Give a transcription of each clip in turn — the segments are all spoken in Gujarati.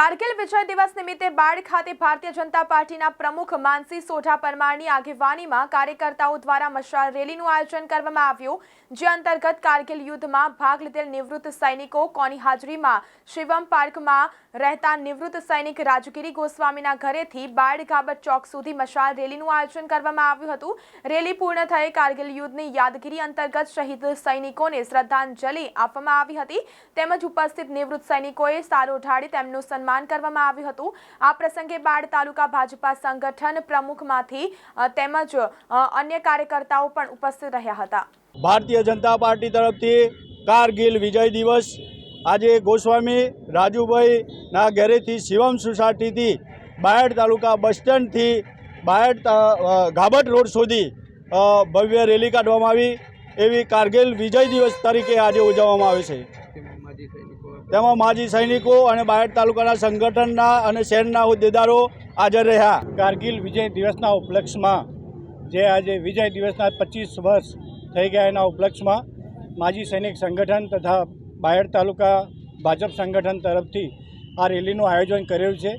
કારગિલ વિજય દિવસ નિમિત્તે બાળ ખાતે ભારતીય જનતા પાર્ટીના પ્રમુખ માનસી સોઢા પરમારની આગેવાનીમાં કાર્યકર્તાઓ દ્વારા મશાલ રેલીનું આયોજન કરવામાં આવ્યું, જે અંતર્ગત કારગિલ યુદ્ધમાં ભાગ લીધેલ નિવૃત્ત સૈનિકો કોની હાજરીમાં, શિવમ પાર્કમાં રહેતા નિવૃત્ત સૈનિક રાજગીરી ગોસ્વામીના ઘરેથી બાળ ગાબટ ચોક સુધી મશાલ રેલીનું આયોજન કરવામાં આવ્યું હતું. રેલી પૂર્ણ થઈ કારગિલ યુદ્ધની યાદગીરી અંતર્ગત શહીદ સૈનિકોને શ્રદ્ધાંજલિ આપવામાં આવી હતી. તેમજ ઉપસ્થિત નિવૃત્ત સૈનિકોએ સારો ઢાળી તેમનું સન્માન કરવામાં આવ્યું હતું. આ પ્રસંગે બાળ તાલુકા ભાજપા સંગઠન પ્રમુખમાંથી તેમજ અન્ય કાર્યકર્તાઓ પણ ઉપસ્થિત રહ્યા હતા. ભારતીય જનતા પાર્ટી તરફથી કારગિલ વિજય દિવસ. આજે ગોસ્વામી રાજુભાઈના ઘરેથી શિવમ સોસાયટીથી બાયડ તાલુકા બસ સ્ટેન્ડથી બાયડ ગાબટ રોડ સુધી ભવ્ય રેલી કાઢવામાં આવી. એવી કારગિલ વિજય દિવસ તરીકે આજે ઉજવવામાં આવે છે. તેમાં માજી સૈનિકો અને બાયડ તાલુકાના સંગઠનના અને શહેરના હોદ્દેદારો હાજર રહ્યા. કારગિલ વિજય દિવસના ઉપલક્ષમાં, જે આજે વિજય દિવસના પચીસ વર્ષ થઈ ગયા એના ઉપલક્ષમાં, માજી સૈનિક સંગઠન તથા બાયડ તાલુકા ભાજપ સંગઠન તરફથી આ રેલીનું આયોજન કરેલું છે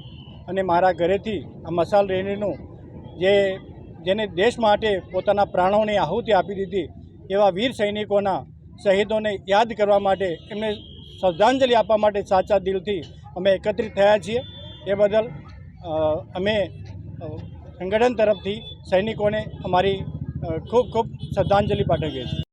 અને મારા ઘરેથી આ મસાલ રેલીનું જે, જેને દેશ માટે પોતાના પ્રાણોની આહુતિ આપી દીધી એવા વીર સૈનિકોના શહીદોને યાદ કરવા માટે એમને શ્રદ્ધાંજલિ આપવા માટે સાચા દિલથી અમે એકત્રિત થયા છીએ. એ બદલ અમે સંગઠન તરફથી સૈનિકોને અમારી ખૂબ ખૂબ શ્રદ્ધાંજલિ પાઠવીએ છીએ.